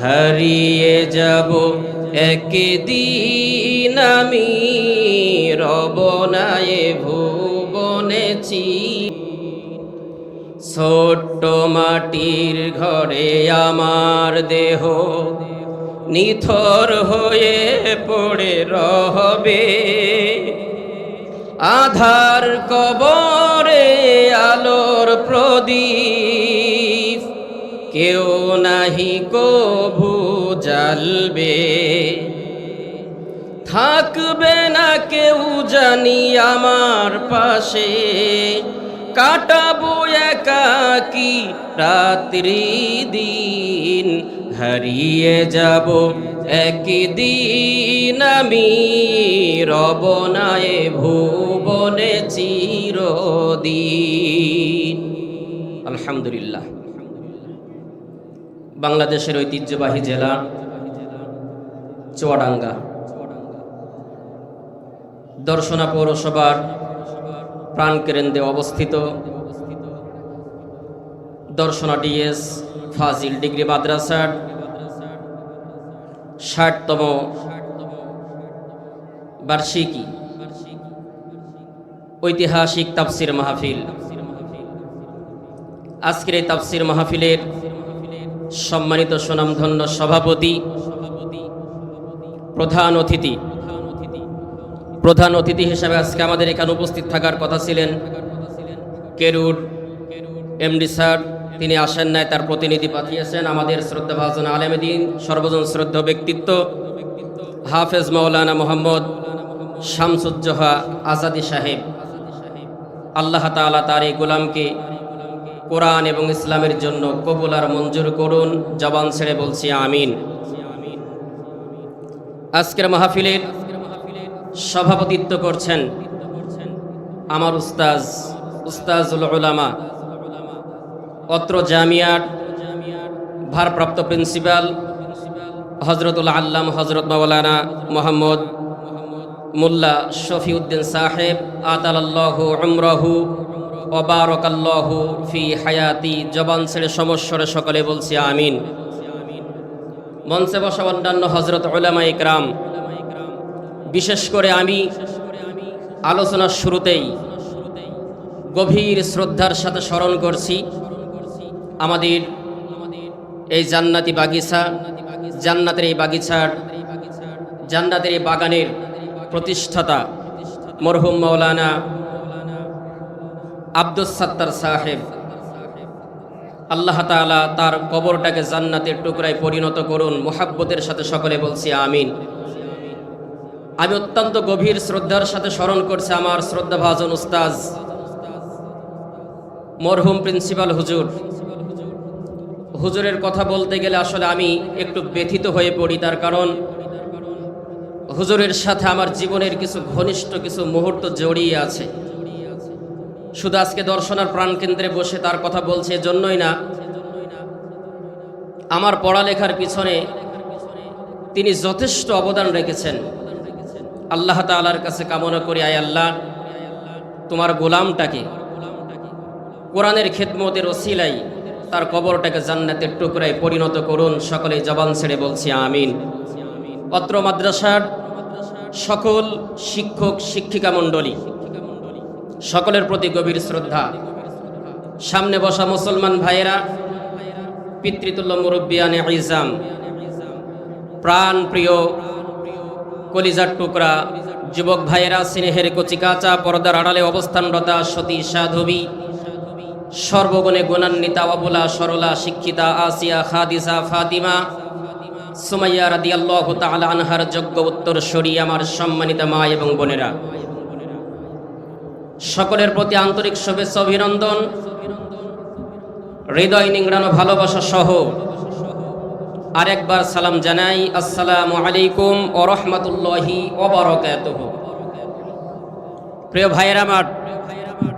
হারিয়ে যাব একদিন আমি রবনায় ভুবনেছি ছোট্ট মাটির ঘরে আমার দেহ, নিথর হয়ে পড়ে রহবে। আধার কবরে আলোর প্রদীপ কেউ নাহি কভু জ্বালবে থাকবে না কেউ জানি আমার পাশে। কাটাবো একাকি রাত্রি দিন। হারিয়ে যাব একদিন আমি। রবনায় ভুবনে চিরদিন। আলহামদুলিল্লাহ। বাংলাদেশের ঐতিহ্যবাহী জেলা চুয়াডাঙ্গা। দর্শনা পৌরসভার প্রাণকেন্দ্রে অবস্থিত দর্শনা ডিএস ফাজিল ডিগ্রি মাদ্রাসার ষাটতম বার্ষিকী। ঐতিহাসিক তাফসির মাহফিল। আজকের এই তাফসির মাহফিলের সম্মানিত সুনামধন্য সভাপতি, প্রধান অতিথি। প্রধান অতিথি হিসাবে আজকে আমাদের এখানে উপস্থিত থাকার কথা ছিলেন কেরুর এমডি স্যার। তিনি আসেন নাই, তার প্রতিনিধি পাঠিয়েছেন। আমাদের শ্রদ্ধাভাজন আলেমদিন সর্বজন শ্রদ্ধা ব্যক্তিত্ব, হাফেজ মৌলানা মোহাম্মদ শামসুজ্জোহা আজাদি সাহেব। আল্লাহ তালা তার এই গোলামকে কোরআন এবং ইসলামের জন্য কবুল আর মঞ্জুর করুন। জবান ছেড়ে বলছি আমিন। আজকের মাহফিলের সভাপতিত্ব করছেন আমার উস্তাজ, উস্তাজুল উলামা। অত্র জামিয়ার ভারপ্রাপ্ত প্রিন্সিপাল হজরতুল আল্লাম হজরত মাওলানা মোহাম্মদ মোল্লা শফিউদ্দিন সাহেব আতালাল্লাহু উমরাহু অবারকাল্লাহু ফি হায়াতি জবান ছেড়ে সমস্বরে সকলে বলছি আমিন। মঞ্চে বসা অন্যান্য হজরত উলামা ইকরাম, বিশেষ করে আমি আলোচনার শুরুতেই গভীর শ্রদ্ধার সাথে স্মরণ করছি আমাদের এই জান্নাতি বাগিচা, জান্নাতের এই বাগিচার, জান্নাতের এই বাগানের প্রতিষ্ঠাতা মরহুম মৌলানা আব্দুস সাত্তার সাহেব। আল্লাহ তালা তার কবরটাকে জান্নাতের টুকরায় পরিণত করুন, মোহাব্বতের সাথে সকলে বলছি আমিন। আমি অত্যন্ত গভীর শ্রদ্ধার সাথে স্মরণ করছি আমার শ্রদ্ধাভাজন উস্তাজ মরহুম প্রিন্সিপাল হুজুর। হুজুরের কথা বলতে গেলে আসলে আমি একটু ব্যথিত হয়ে পড়ি, তার কারণ হুজুরের সাথে আমার জীবনের কিছু ঘনিষ্ঠ কিছু মুহূর্ত জড়িয়ে আছে। শুধু আজকে দর্শনার প্রাণকেন্দ্রে বসে তার কথা বলছে জন্যই না, আমার পড়ালেখার পিছনে তিনি যথেষ্ট অবদান রেখেছেন। আল্লাহ তালার কাছে কামনা করি, আয় আল্লাহ, তোমার গোলামটাকে, কোরআনের খেদমতের ওসিলাই তার কবরটাকে জান্নাতের টুকরায় পরিণত করুন। সকলে জবান ছেড়ে বলছি, আমিন। অত্র মাদ্রাসার সকল শিক্ষক, শিক্ষিকা মণ্ডলী, সকলের প্রতি গভীর শ্রদ্ধা। সামনে বসা মুসলমান ভাইয়েরা, পিতৃতুল্য মুরব্বিয়ানে ইজাম প্রাণ প্রিয় কলিজার টুকরা, যুবক ভাইয়েরা, স্নেহের কচিকাচা, পর্দার আড়ালে অবস্থানরতা সতী সাধবী, সর্বগুণে গুণান্বিতা, অবলা সরলা, শিক্ষিতা, আসিয়া খাদিসা ফাতিমা সুমাইয়া রাদিয়াল্লাহু তাআলা আনহার যোগ্য উত্তরসূরি আমার সম্মানিত মা এবং বোনেরা। সকলের প্রতি আন্তরিক শুভেচ্ছা, অভিনন্দন। হৃদয় নিংড়ানো ভালোবাসা সহ আরেকবার সালাম জানাই। আসসালামু আলাইকুম ও রহমতুল্লাহি ওবরকাতুহু প্রিয় ভাইয়ের আমার,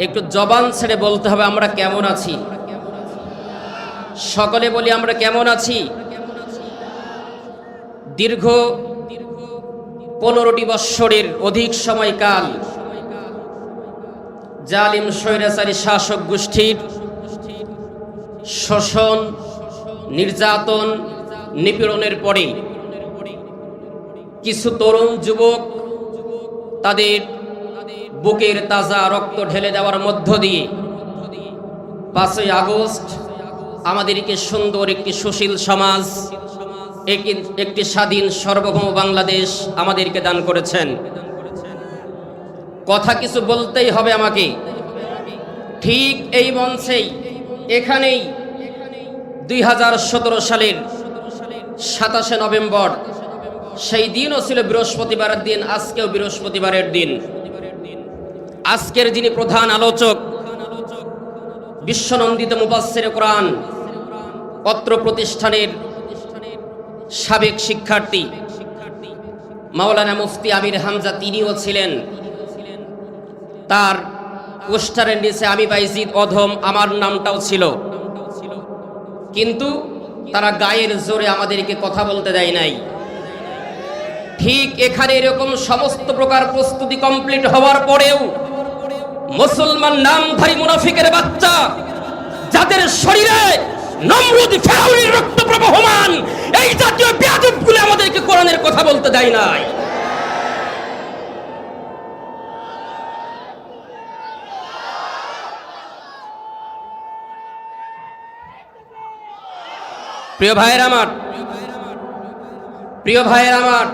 একটু জবান ছেড়ে বলতে হবে আমরা কেমন আছি? সকলে বলি আমরা কেমন আছি? দীর্ঘ পনেরোটি বৎসরের অধিক সময়কাল জালিম স্বৈরাচারী শাসক গোষ্ঠীর শোষণ, নির্যাতন, নিপীড়নের পরে কিছু তরুণ যুবক তাদের বুকের তাজা রক্ত ঢেলে দেওয়ার মধ্য দিয়ে পাঁচই আগস্ট আমাদেরকে সুন্দর একটি সুশীল সমাজ একটি- স্বাধীন সার্বভৌম বাংলাদেশ আমাদেরকে দান করেছেন। কথা কিছু বলতেই হবে আমাকে। ঠিক এই মঞ্চেই, এখানেই দুই হাজার সতেরো সালের সাতাশে নভেম্বর, সেই দিনও ছিল বৃহস্পতিবারের দিন, আজকেও বৃহস্পতিবারের দিন। আজকের যিনি প্রধান আলোচক, বিশ্বনন্দিত মুবাসের কোরআন, পত্র প্রতিষ্ঠানের সাবেক শিক্ষার্থী মাওলানা মুফতি আমির হামজা, তিনিও ছিলেন। তার পোস্টারের নিচে আমি বাইজিদ অধম, আমার নামটাও ছিল। কিন্তু তারা গায়ের জোরে আমাদেরকে কথা বলতে দেয় নাই। ঠিক এখানে এরকম সমস্ত প্রকার প্রস্তুতি কমপ্লিট হওয়ার পরেও মুসলমান নামধারী মুনাফিকের বাচ্চা, যাদের শরীরে নমরুদ ফেরাউনের রক্ত প্রবহমান। এই জাতীয় বেয়াদবগুলো আমাদেরকে কোরআনের কথা বলতে দেয় নাই। প্রিয় ভাইয়ের আমার, প্রিয় ভাইয়ের আমার,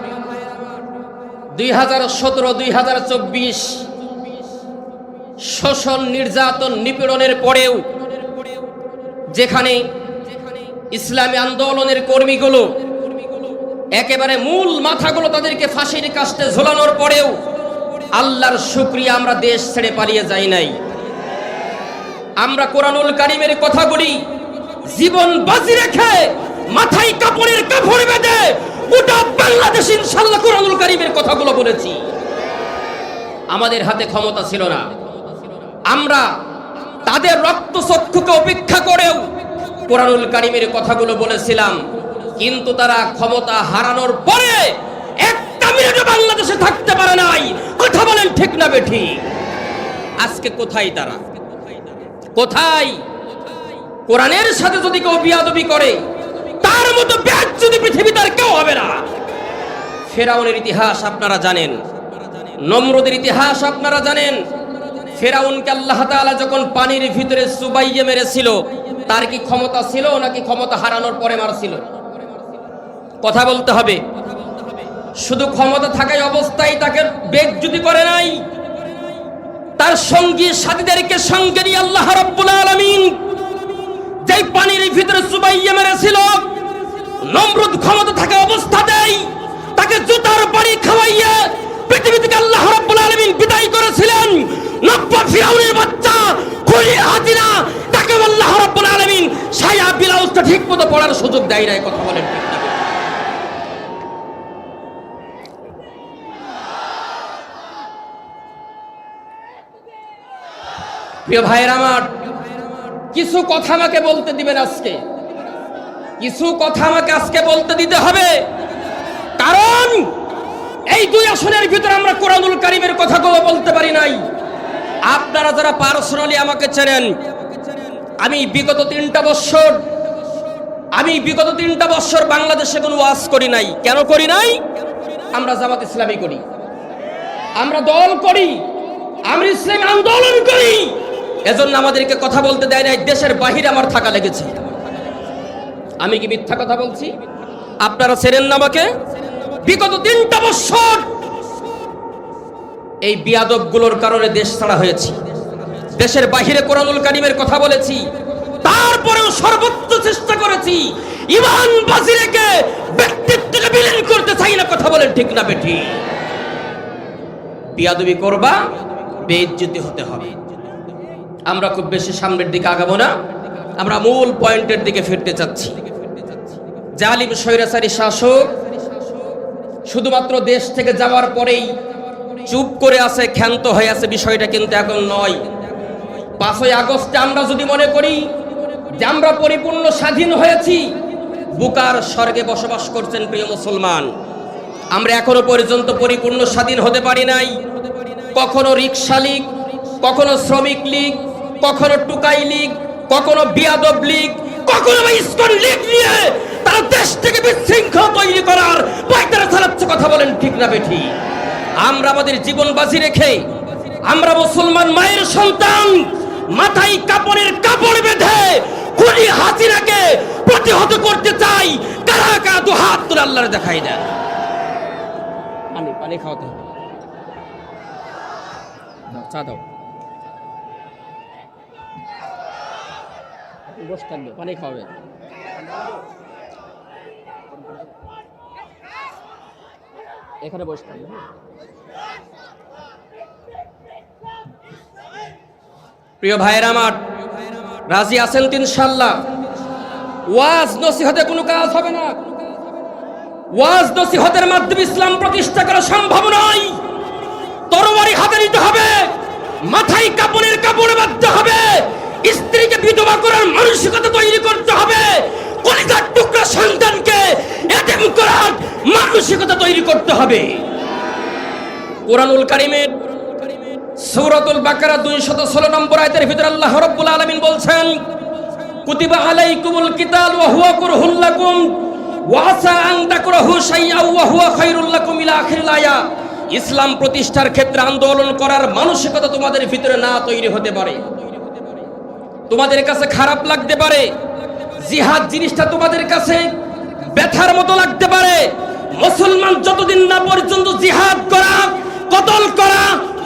দুই হাজার সতেরো, দুই হাজার চব্বিশ শোষণ, নির্যাতন, নিপীড়নের পরেও যেখানে ইসলামী আন্দোলনের কর্মীগুলো, একেবারে মূল মাথাগুলো তাদেরকে ফাঁসির কাস্টে ঝোলানোর পরেও আল্লাহর শুক্রিয়া আমরা দেশ ছেড়ে পালিয়ে যাই নাই। আমরা কোরআনুল কারিমের কথাগুলি জীবন বাজি রেখে মাথায় কাপড়ের কাপড় বেঁধে গোটা বাংলাদেশ ইনশাল্লাহ কোরআনুল কারিমের কথাগুলো বলেছি। আমাদের হাতে ক্ষমতা ছিল না। আমরা তাদের রক্ত চক্ষুকে উপেক্ষা করেও কোরআনুল কারিমের কথাগুলো বলেছিলাম, কিন্তু তারা ক্ষমতা হারানোর পরে একটা মিনিটও বাংলাদেশে থাকতে পারে নাই। কথা বলেন ঠিক না বেঠি? আজকে কোথায় তারা? কোথায়? কোরআনের সাথে যদি কেউ বিয়াদবি করে, তার মতো ব্যাগ যদি পৃথিবী তার কেউ হবে না। ফেরাউনের ইতিহাস আপনারা জানেন, নমরুদের ইতিহাস আপনারা জানেন। ফেরাউনকে আল্লাহ তাআলা যখন পানির ভিতরে সুবাইয়ে মেরেছিল তার কি ক্ষমতা ছিল নাকি ক্ষমতা হারানোর পরে মারছিল কথা বলতে হবে। শুধু ক্ষমতা থাকাই অবস্থায় তাকে বেগ যদি করে নাই, তার সঙ্গী সাথীদেরকে সঙ্গে নিয়ে আল্লাহ রাব্বুল আলামিন যেই পানির ভিতরে সুবাইয়ে মেরেছিল, নমরুদ ক্ষমতা থাকা অবস্থাতেই তাকে জুতার বাড়ি খাওয়াইয়া পৃথিবী থেকে আল্লাহ রাব্বুল আলামিন বিদায় করেছিলেন। নব্য ফিরাউনের বাচ্চা খুলি হাতিনা তাকে আল্লাহ রাব্বুল আলামিন সায়া ব্লাউজটা ঠিকমতো পড়ার সুযোগ দেয় নাই, কথা বলেন ঠিক না প্রিয় ভাইয়ের আমার, কিছু কথা আমাকে বলতে দিবেন আজকে। কিছু কথা আমাকে আজকে বলতে দিতে হবে। কারণ এই দুই আসনের ভিতরে আমরা কোরআনুল কারিমের কথাগুলো বলতে পারি নাই। আপনারা যারা পার্সোনালি আমাকে চেনেন, আমি বিগত তিনটা বছর আমি বিগত তিনটা বছর বাংলাদেশে কোনো ওয়াজ করি নাই। কেন করি নাই? আমরা জামাত ইসলামী করি। আমরা দল করি। আমরা ইসলামী আন্দোলন করি। এজন্য আমাদেরকে কথা বলতে দেয় নাই, দেশের বাহিরে আমার থাকা লেগেছে। আমি কি মিথ্যা কথা বলছি? আপনারা ছেড়েন না আমাকে? বিগত তিনটা বছর এই বিয়াদবগুলোর কারণে দেশ ছাড়া হয়েছি। দেশের বাহিরে কোরআনুল কারিমের কথা বলেছি। তারপরেও সর্বোচ্চ চেষ্টা করেছি। ইমান বাজি ব্যক্তিত্বকে বিলীন করতে চাই না, কথা বলেন ঠিক না বিয়াদবি করবা, বেইজ্জতি হতে হবে। আমরা খুব বেশি সামনের দিকে আগাবো না। আমরা মূল পয়েন্টের দিকে ফিরতে চাচ্ছি। জালিম, স্বৈরাচারী শাসক, শুধুমাত্র দেশ থেকে যাওয়ার পরেই চুপ করে আছে, ক্ষান্ত হয়ে আছে বিষয়টা কিন্তু এখন নয়। পাঁচই আগস্টে আমরা যদি মনে করি যে আমরা পরিপূর্ণ স্বাধীন হয়েছি, বুকার স্বর্গে বসবাস করছেন প্রিয় মুসলমান। আমরা এখনও পর্যন্ত পরিপূর্ণ স্বাধীন হতে পারি নাই। কখনো রিক্সা লীগ, কখনো শ্রমিক লীগ, কখনো টুকাই লীগ, কখনো বিয়াদব লীগ, কখনো ইস্কন লীগ নিয়ে তারা দেশ থেকে বিশৃঙ্খলা তৈরি করার পায়তারা চালাচ্ছে কথা বলেন ঠিক না বেঠি। আমরা আমাদের জীবন বাজি রেখে আমরা মুসলমান মায়ের সন্তান, মাথায় কাপড়ের কাপড় বেঁধে খুনি হাসিনাকে প্রতিহত করতে চাই। কারা কারা তো হাত তোর আল্লাহর দেখাই দেন পানি পানি খাওয়াতে হবে। চা দাও। পানি খাওয়াবে এখানে বসে থাকবে হ্যাঁ? প্রিয় ভাইয়ের আমার রাজি আছেন তিন ইনশাল্লাহ ওয়াজ নসিহতে কোনো কাজ হবে না। ওয়াজ নসিহতের মাধ্যমে ইসলাম প্রতিষ্ঠা করা সম্ভব নয়। তরবারি হাতে নিতে হবে, মাথায় কাপড়ের কাপড় বাঁধতে হবে, স্ত্রীকে বিধবা করার মানসিকতা তৈরি করতে হবে, কলিজার টুকরা সন্তানকে এটেম করার মানসিকতা তৈরি করতে হবে। কোরআনুল কারিমের সূরাতুল বাকারা 216 নম্বর আয়াতের ভিতরে আল্লাহ রাব্বুল আলামিন বলছেন, কুতিবা আলাইকুমুল কিতাল ওয়া হুয়া কুরহুল লাকুম ওয়া আসা আন তাকরাহু শাইআ ওয়া হুয়া খায়রুল লাকুম ইলা আখিরিল আয়া। ইসলাম প্রতিষ্ঠার ক্ষেত্রে আন্দোলন করার মানসিকতা তোমাদের ভিতরে না তৈরি হতে পারে। তোমাদের কাছে খারাপ লাগতে পারে। জিহাদ জিনিসটা তোমাদের কাছে ব্যথার মতো লাগতে পারে। মুসলমান যতদিন না পর্যন্ত জিহাদ করা কতল করা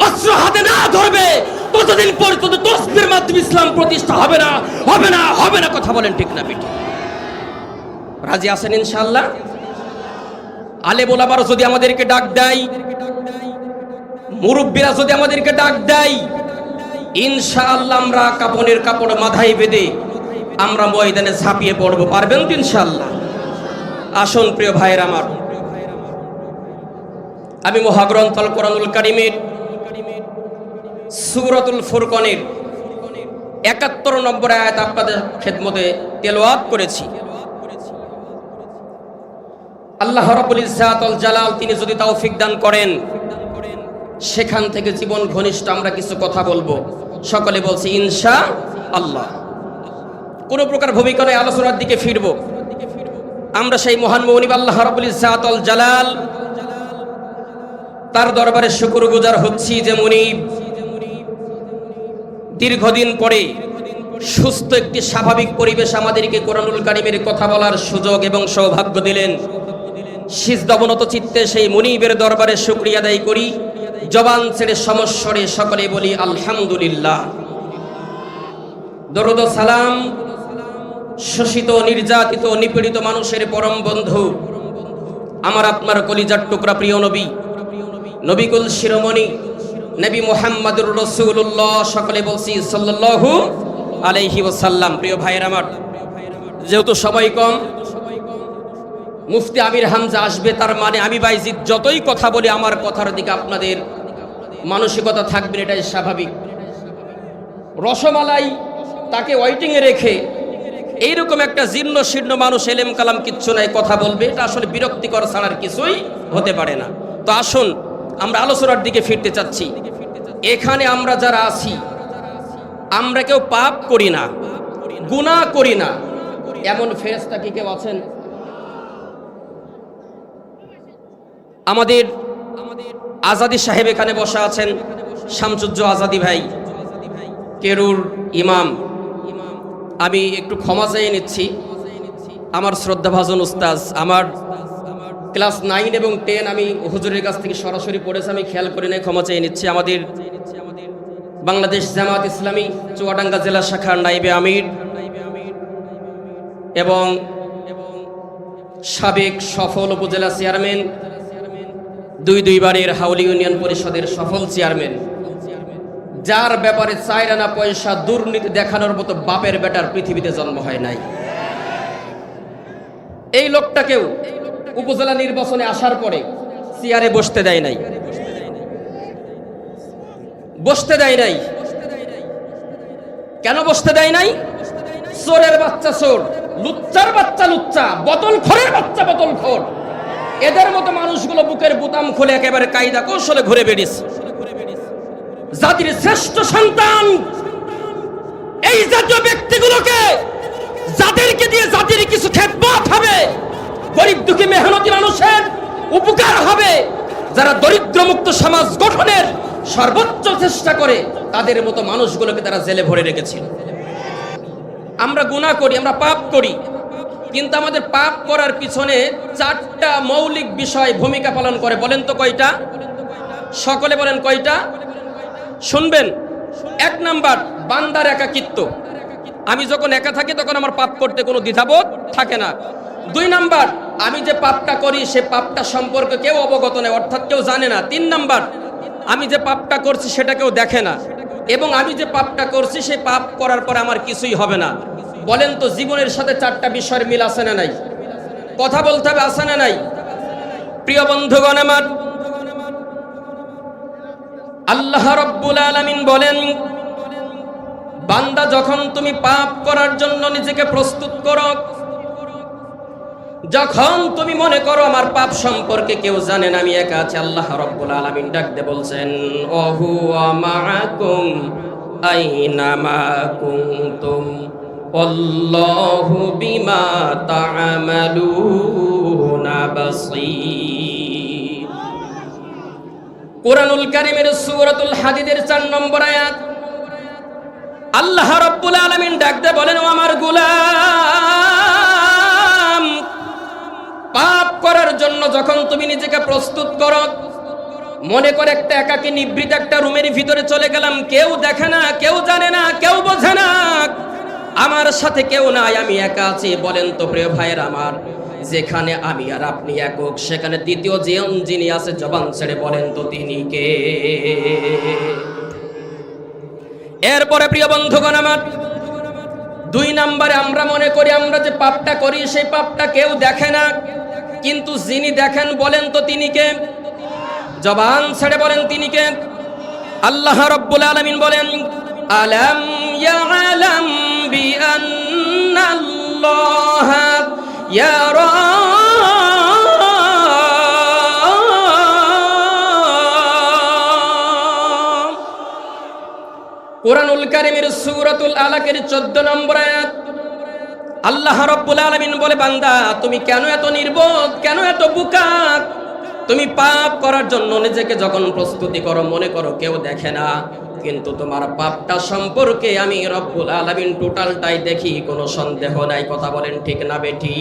অস্ত্র হাতে না ধরবে, ততদিন পর্যন্ত তসবির মাধ্যমে ইসলাম প্রতিষ্ঠা হবে না হবে না হবে না, কথা বলেন ঠিক না পিঠে রাজি আছেন ইনশাআল্লাহ? আলে বলাবার যদি আমাদেরকে ডাক দেয়, মুরব্বীরা যদি আমাদেরকে ডাক দেয়, ইনশাআল্লাহ আমরা কাপড়ের কাপড় মাথায় বেঁধে আমরা ময়দানে ঝাঁপিয়ে পড়ব, পারবেন তো ইনশাআল্লাহ? আসুন প্রিয় ভাইয়ের আমার। আমি মহাগ্রন্থ আল কোরআনুল কারিমের সুরতুল ফুরকনের একাত্তর নম্বর আয়াত আপনাদের খেদমতে তেলোয়াত করেছি। আল্লাহ রাব্বুল ইজ্জাতুল জালাল তিনি যদি তৌফিক দান করেন, সেখান থেকে জীবন ঘনিষ্ঠ আমরা কিছু কথা বলব। সকলে বলছি ইনশা আল্লাহ কোনো প্রকার ভূমিকা নয় আলোচনার দিকে ফিরব। আমরা সেই মহান মৌনিব আল্লাহ রাব্বুল ইজ্জাতুল জালাল তার দরবারে শুকুর গুজার হচ্ছি যে মুনিব দীর্ঘদিন পরে সুস্থ একটি স্বাভাবিক পরিবেশ আমাদেরকে কোরআনুল কারিমের কথা বলার সুযোগ এবং সৌভাগ্য দিলেন। সিজদবনত চিত্তে সেই মুনিবের দরবারে শুক্রিয়া আদায় করি। জবান ছেড়ে সমস্বরে সকলে বলি, আলহামদুলিল্লাহ। দরুদ সালাম, শোষিত, নির্যাতিত, নিপীড়িত মানুষের পরম বন্ধু, আমার আপনার কলিজার টুকরা প্রিয় নবী নবিকুল শিরোমণি, নবী মোহাম্মদুর রসুল্লাহ সকলে বলছি সাল্লাল্লাহু আলাইহি ওসাল্লাম প্রিয় ভাইয়ের আমার, যেহেতু সময় কম, মুফতি আমির হামজা আসবে, তার মানে আমি বাইজিৎ যতই কথা বলি, আমার কথার দিকে আপনাদের মানসিকতা থাকবে এটাই স্বাভাবিক। রসমালাই তাকে ওয়াইটিংয়ে রেখে এইরকম একটা জীর্ণ শীর্ণ মানুষ, এলেম কালাম কিচ্ছু নাই, কথা বলবে, এটা আসলে বিরক্তিকর ছাড়ার কিছুই হতে পারে না। তো আসুন আমরা আলোচনার দিকে ফিরতে চাচ্ছি। এখানে আমরা যারা আছি, আমরা কেউ পাপ করি না, গুনাহ করি না। এমন ফেরেস্তা কি কেউ আছেন? আমাদের আজাদি সাহেব এখানে বসা আছেন, শামসুজ্জ আজাদি ভাই, কেরুর ইমাম। আমি একটু ক্ষমা চেয়ে নিচ্ছি। আমার শ্রদ্ধাভাজন উস্তাজ আমার ক্লাস নাইন এবং টেন আমি হুজুরের কাছ থেকে সরাসরি পড়েছি, আমি খেয়াল করে নাই, ক্ষমা চেয়ে নিচ্ছি। আমাদের বাংলাদেশ জামাত ইসলামী চুয়াডাঙ্গা জেলা শাখার নাইবে আমির এবং সাবেক সফল উপজেলা চেয়ারম্যান, দুই দুইবারের হাউলি ইউনিয়ন পরিষদের সফল চেয়ারম্যান। যার ব্যাপারে চাইরানা পয়সা দুর্নীতি দেখানোর মতো বাপের বেটার পৃথিবীতে জন্ম হয় নাই। এই লোকটাকেও উপজেলা নির্বাচনে আসার পরে চেয়ারে বসতে দেয় নাই। বসতে দেয় নাই। কেন বসতে দেয় নাই? চোরের বাচ্চা চোর, লুচ্চার বাচ্চা লুচ্চা, বোতল খোরের বাচ্চা বোতল খোর। এদের মতো মানুষগুলো বুকের বুতাম খুলে একেবারে কায়দা কৌশলে ঘুরে বেরিয়েছে জাতির শ্রেষ্ঠ সন্তান। এই জাতীয় ব্যক্তিগুলোকে যাদেরকে দিয়ে জাতির কিছু খেদমত হবে। গরিব দুঃখী মেহনতি মানুষের উপকার হবে। যারা দরিদ্র মুক্ত সমাজ গঠনের সর্বোচ্চ চেষ্টা করে, তাদের মতো মানুষগুলোকে তারা জেলে ভরে রেখেছিল। আমরা গুণা করি, আমরা পাপ করি, কিন্তু আমাদের পাপ করার পিছনে চারটা মৌলিক বিষয় ভূমিকা পালন করে। বলেন তো কয়টা? সকলে বলেন কয়টা? শুনবেন, এক নাম্বার, বান্দার একাকিত্ব। আমি যখন একা থাকি, তখন আমার পাপ করতে কোনো দ্বিধাবোধ থাকে না। দুই নাম্বার, আমি যে পাপটা করি, সে পাপটা সম্পর্কে কেউ অবগত নেই, অর্থাৎ কেউ জানে না। তিন নাম্বার, আমি যে পাপটা করছি, সেটা কেউ দেখে না। এবং আমি যে পাপটা করছি, সেই পাপ করার পরে আমার কিছুই হবে না। বলেন তো, জীবনের সাথে চারটা বিষয়ের মিল আছে না নাই? কথা বলতে হবে, আছে না নাই? প্রিয় বন্ধুগণ আমার, আল্লাহ রব্বুল আলামিন বলেন, বান্দা যখন তুমি পাপ করার জন্য নিজেকে প্রস্তুত করো যখন তুমি মনে করো আমার পাপ সম্পর্কে কেউ জানে না, আমি একা আছি, আল্লাহ রব্বুল আলামিন ডাকতে বলছেন ওহু মাআকুম আইনামা কুনতুম আল্লাহু বিমা তা'মালুনা বাসীর। কোরআনুল কারিমের সূরাতুল হাদিদের 4 নম্বর আয়াত। আল্লাহ রাব্বুল আলামিন ডাকতে বলেন, ও আমার গোলাম পাপ করার জন্য যখন তুমি নিজেকে প্রস্তুত করো, মনে করে একটা একাকী নিবৃত একটা রুমের ভিতরে চলে গেলাম। কেউ দেখে না, কেউ জানে না, কেউ বোঝে না। আমার সাথে কেউ নাই, আমি একা আছি। বলেন তো প্রিয় ভাইয়ের আমার, যেখানে আমি আর আপনি একক, সেখানে দ্বিতীয় যে যিনি আছে, জবান ছেড়ে বলেন তো তিনি কে? এরপরে প্রিয় বন্ধুগণ আমার, দুই নাম্বারে আমরা মনে করি, আমরা যে পাপটা করি, সেই পাপটা কেউ দেখে না। কিন্তু যিনি দেখেন বলেন তো তিনি কে? জবান ছেড়ে বলেন তিনি কে? আল্লাহ রব্বুল আলামিন বলেন, আলাম ইয়ালাম বিআন্নাল্লাহ ইয়ারা কোরআনুল কারিমের সূরাতুল আলাকের 14 নম্বর আয়াত আল্লাহ রাব্বুল আলামিন বলে, বান্দা, তুমি কেন এত নির্বোধ? কেন এত বোকা তুমি পাপ করার জন্য নিজেকে যখন প্রস্তুতি করো, মনে করো কেউ দেখে না, কিন্তু তোমার পাপটা সম্পর্কে আমি রব্বুল আলামিন টোটালটাই দেখি, কোনো সন্দেহ নাই। কথা বলেন ঠিক না বেটি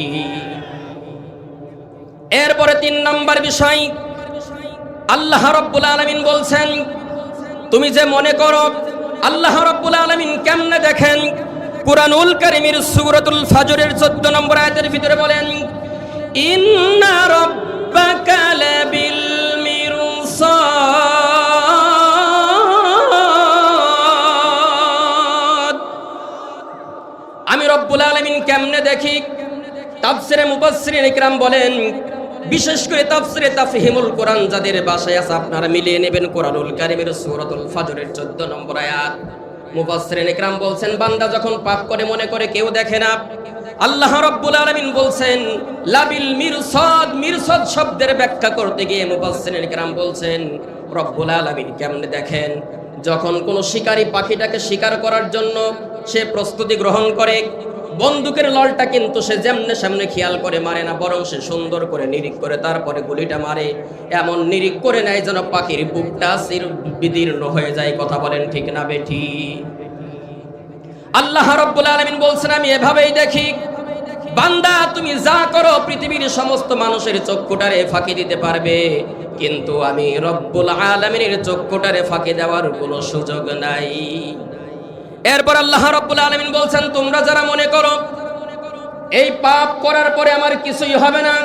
এরপরে তিন নম্বর বিষয়, আল্লাহ রব্বুল আলামিন বলছেন, তুমি যে মনে করো, আল্লাহ রব্বুল আলামিন কেমনে দেখেন? কুরআনুল কারীমের সূরাতুল ফাজরের 14 নম্বর আয়াতের ভিতরে বলেন, ইন্না রাব্বাকা লাবিল মিরসাদ। আমি রব্বুল আলামিন কেমনে দেখি? তাফসিরে মুফাসসিরিন ইকরাম বলেন, বিশেষ করে তাফসিরে তাফহিমুল কোরআন যাদের বাসায় আছে, আপনারা মিলিয়ে নেবেন কোরআনুল কারীমের সূরাতুল ফাজরের 14 নম্বর আয়াত। মুফাসসিরিন ইকরাম বলছেন, বান্দা যখন পাপ করে মনে করে কেউ দেখে না, আল্লাহ রাব্বুল আলামিন বলছেন, লাবিল মিরসাদ মিরসাদ শব্দের ব্যাখ্যা করতে গিয়ে মুফাসসিরিন ইকরাম বলছেন, রব্বুল আলামিন কেমনে দেখেন? যখন কোনো শিকারী পাখিটাকে শিকার করার জন্য সে প্রস্তুতি গ্রহণ করে বন্দুকের ললটা কিন্তু সে যেমনে সামনে খেয়াল করে মারে না, বরং সে সুন্দর করে নিরিখ করে তারপরে গুলিটা মারে। এমন নিরিখ করে নেয় যেন পাখির বুকটা সির বিদীর্ণ হয়ে যায়, কথা বলেন ঠিক না বেঠি? আল্লাহ রব্বুল আলামিন বলছেন, আমি এভাবেই দেখি, বান্দা তুমি যা করো পৃথিবীর সমস্ত মানুষের চক্ষুটারে ফাঁকি দিতে পারবে। কিন্তু আমি রব্বুল আলামিনের চক্ষুটারে ফাঁকি দেওয়ার কোনো সুযোগ নাই। এরপর আল্লাহ রব্বুল আলামিন বলছেন তোমরা যারা মনে করো এই পাপ করার পরে আমার কিছুই হবে না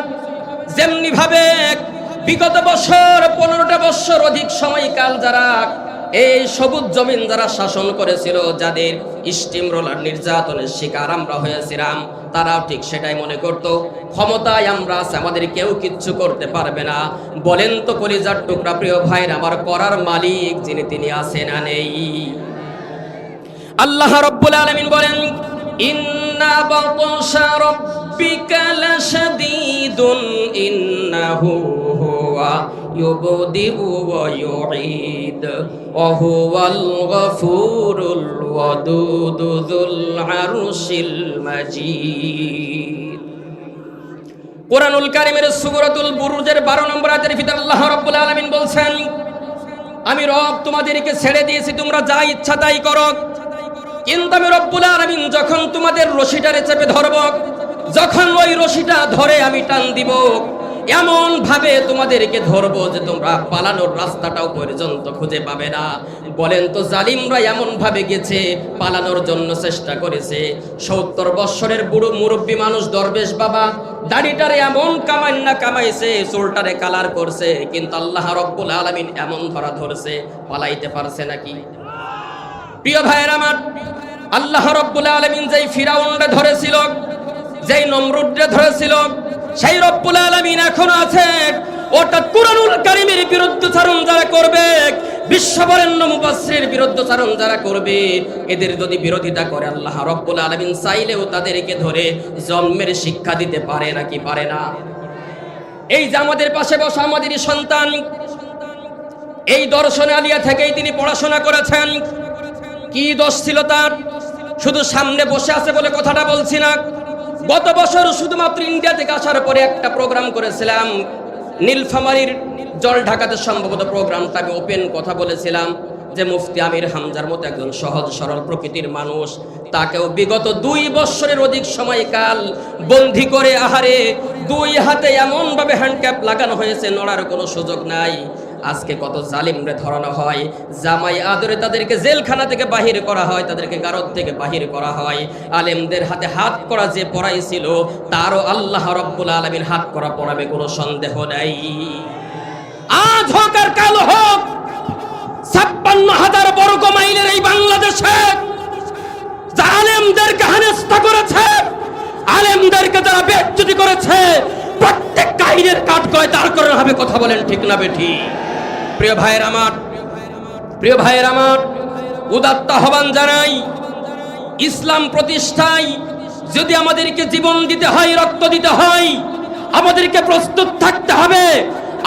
যেমনি ভাবে বিগত বছর পনেরোটা বছর অধিক সময়কাল যারা এই সবুজ জমিন যারা শাসন করেছিল যাদের স্টিম রোলার নির্যাতনের শিকার আমরা হয়েছিলাম তারাও ঠিক সেটাই মনে করত। ক্ষমতায় আমরা আছি, আমাদের কেউ কিচ্ছু করতে পারবে না। বলেন তো কলিজার টুকরা প্রিয় ভাইর আমার করার মালিক যিনি তিনি আছেন না নেই? আল্লাহ রব্বুল আলামিন বলেন কোরআনুল কারিমের সূরাতুল বুরুজের 12 নম্বর আয়াতের ভিতর আল্লাহ আলামিন বলছেন, আমি রব তোমাদেরকে ছেড়ে দিয়েছি, তোমরা যা ইচ্ছা তাই করো। কিন্তু আমি রব্বুল আলামিন যখন তোমাদের রশিটারে চেপে ধরব, যখন ওই রশিটা ধরে আমি টান দিব এমন ভাবে তোমাদেরকে ধরবো যে তোমরা পালানোর রাস্তাটাও পর্যন্ত খুঁজে পাবে না। বলেন তো, জালিমরা এমন ভাবে গেছে, পালানোর জন্য চেষ্টা করেছে। সত্তর বৎসরের বুড়ো মুরব্বী মানুষ, দরবেশ বাবা, দাড়িটারে এমন কামাই না কামাইছে, চুলটারে কালার করছে, কিন্তু আল্লাহ রব্বুল আলামিন এমন ধরা ধরছে, পালাইতে পারছে নাকি? প্রিয় ভাইয়ের আমার, আল্লাহ রব্বুল আলমিন যেই ফিরাউনরে ধরেছিল, যেই নমরুদরে ধরেছিল, সেই রব্বুল আলমিন এখনও আছে। ওটা কুরআনুল কারিমের বিরুদ্ধচারণ যারা করবে, বিশ্ববরেণ্য মুবাসসির বিরুদ্ধচারণ যারা করবে, এদের যদি বিরোধিতা করে আল্লাহ রব্বুল আলমিন, চাইলেও তাদেরকে ধরে জন্মের শিক্ষা দিতে পারে নাকি পারে না? এই যে আমাদের পাশে বসা আমাদেরই সন্তান, এই দর্শনে আলিয়া থেকেই তিনি পড়াশোনা করেছেন। কি দোষ ছিল তার? শুধু সামনে বসে আছে বলে কথাটা বলছি না। গত বছর শুধুমাত্র ইন্ডিয়া থেকে আসার পরে একটা প্রোগ্রাম করেছিলাম। নীলফামারীর জল ঢাকাতে সম্ভবত প্রোগ্রামটা আমি ওপেন কথা বলেছিলাম যে মুফতি আমির হামজার মতো একজন সহজ, সরল প্রকৃতির মানুষ, তাকেও বিগত দুই বছরের অধিক সময়কাল বন্দি করে আহারে দুই হাতে এমনভাবে হ্যান্ডক্যাপ লাগানো হয়েছে, নড়ার কোনো সুযোগ নাই। আজকে কত জালিমরে ধরানো হয়। জামাই আদরে তাদেরকে জেলখানা থেকে বাহির করা হয়, তাদেরকে গারদ থেকে বাহির করা হয়। আলেমদের হাতে হাত করা যে পড়াইছিল তারও আল্লাহ রব্বুল আলমীর হাত করা পড়াবে কোনো সন্দেহ নাই। আজ হোক আর কাল হোক, ছাপ্পান্ন হাজার বর্গ মাইলের এই বাংলাদেশে আলেমদেরকে হেনস্থা করেছে, আলেমদেরকে যারা বেচ্যুতি করেছে, প্রত্যেক কাহিনের কাঠ কয় তার কারণে হবে, কথা বলেন ঠিক না বেঠি প্রিয় ভাইয়ের আমার, প্রিয় ভাইয়ের আমার, উদাত্ত আহ্বান জানাই, ইসলাম প্রতিষ্ঠায় যদি আমাদেরকে জীবন দিতে হয়, রক্ত দিতে হয়, আমাদেরকে প্রস্তুত থাকতে হবে।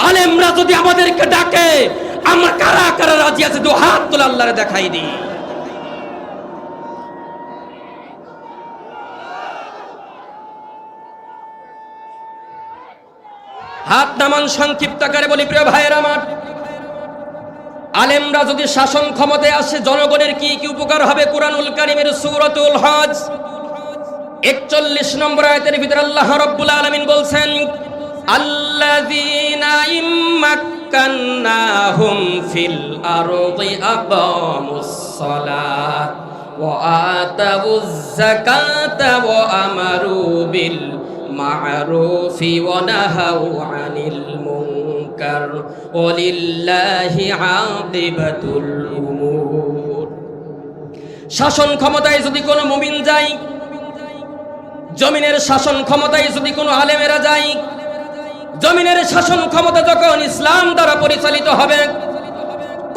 আলেমরা যদি আমাদেরকে ডাকে, আমরা কারা কারা রাজি আছে? দু হাত তোলা আল্লাহরে দেখাই দিই। হাত নামান সংক্ষিপ্ত আকারে বলি, প্রিয় ভাইয়ের আমার আলেমরা যদি শাসন ক্ষমতায় আসে, জনগণের কি কি উপকার হবে? কোরআনুল কারিমের সূরাতুল হজ। একচল্লিশ নম্বর আয়াতের ভিতরে আল্লাহ রব্বুল আলামিন বলছেন, আল্লাযীনা ইম্মাক্কান্নাহুম ফিল আরদি আকামুস সালাত ওয়া আতাবুজ যাকাতা ওয়া আমারু বিল মা'রুফ ওয়া আনিল মুনকার ওয়ালিল্লাহি আকিবাতুল উমুর। শাসন ক্ষমতায় যদি কোনো মুমিন যায়, জমিনের শাসন ক্ষমতায় যদি কোনো আলেমেরা যায়, জমিনের শাসন ক্ষমতা যখন ইসলাম দ্বারা পরিচালিত হবে,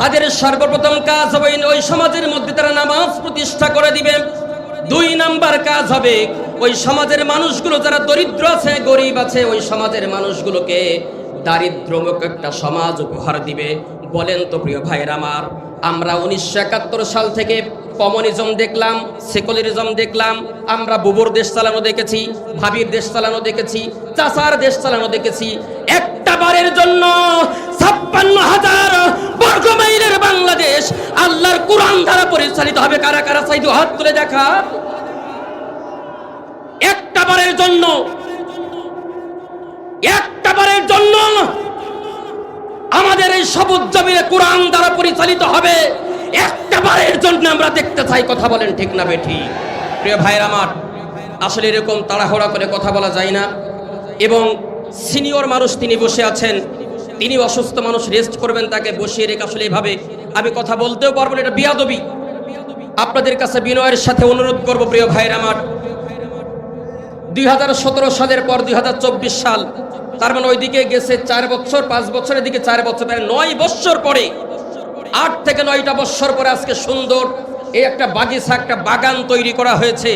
তাদের সর্বপ্রথম কাজ হবে ওই সমাজের মধ্যে তারা নামাজ প্রতিষ্ঠা করে দিবে। দুই নাম্বার কাজ হবে ওই সমাজের মানুষগুলো যারা দরিদ্র আছে, গরিব আছে, ওই সমাজের মানুষগুলোকে দারিদ্র্যমুখ একটা সমাজ উপহার দিবে। বলেন তো প্রিয় ভাইয়ের আমার, আমরা উনিশশো একাত্তর সাল থেকে কমিউনিজম দেখলাম, সেকুলারিজম দেখলাম, আমরা বুবুর দেশ চালানো দেখেছি, ভাবির দেশ চালানো দেখেছি, চাচার দেশ চালানো দেখেছি। একটা বারের জন্য ছাপ্পান্ন হাজার বর্গ মাইলের বাংলাদেশ আল্লাহর কোরআন দ্বারা পরিচালিত হবে। কারা কারা চাইতো হাত তুলে দেখা? একটা বারের জন্য একটা বারের জন্য আমাদের এই সবুজ জমিনে কোরআন দ্বারা পরিচালিত হবে। একটা বারের জন্য আমরা দেখতে চাই, কথা বলেন ঠিক না বেঠি? প্রিয় ভাইয়ের আমার, আসলে এরকম তাড়াহুড়া করে কথা বলা যায় না। এবং সিনিয়র মানুষ তিনি বসে আছেন, তিনি অসুস্থ মানুষ রেস্ট করবেন তাকে বসিয়ে রেখে আসলে এভাবে আমি কথা বলতেও পারব না, এটা বিয়াদবি। আপনাদের কাছে বিনয়ের সাথে অনুরোধ করব, প্রিয় ভাইয়ের আমার। দুই হাজার সতেরো সালের পর দুই হাজার চব্বিশ সাল, তার মানে ওইদিকে গেছে চার বছর, পাঁচ বছরের দিকে চার বছর মানে নয় বছর পরে, আট থেকে নয়টা বছর পরে আজকে সুন্দর এই একটা বাগিচা, একটা বাগান তৈরি করা হয়েছে।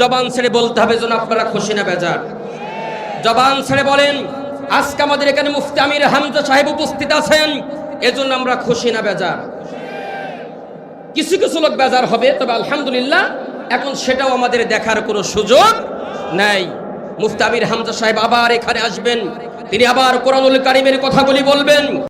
জবান ছেড়ে বলতে হবে, যেন আপনারা খুশি না বেজার। জবান ছেড়ে বলেন, আজকে আমাদের এখানে মুফতি আমির হামজা সাহেব উপস্থিত আছেন, এজন্য আমরা খুশি না বেজার। কিছু কিছু লোক বেজার হবে, তবে আলহামদুলিল্লাহ এখন সেটাও আমাদের দেখার কোনো সুযোগ নাই। মুফতি আমির হামজা সাহেব আবার এখানে আসবেন। তিনি আবার কোরআনুল কারিমের কথাগুলি বলবেন।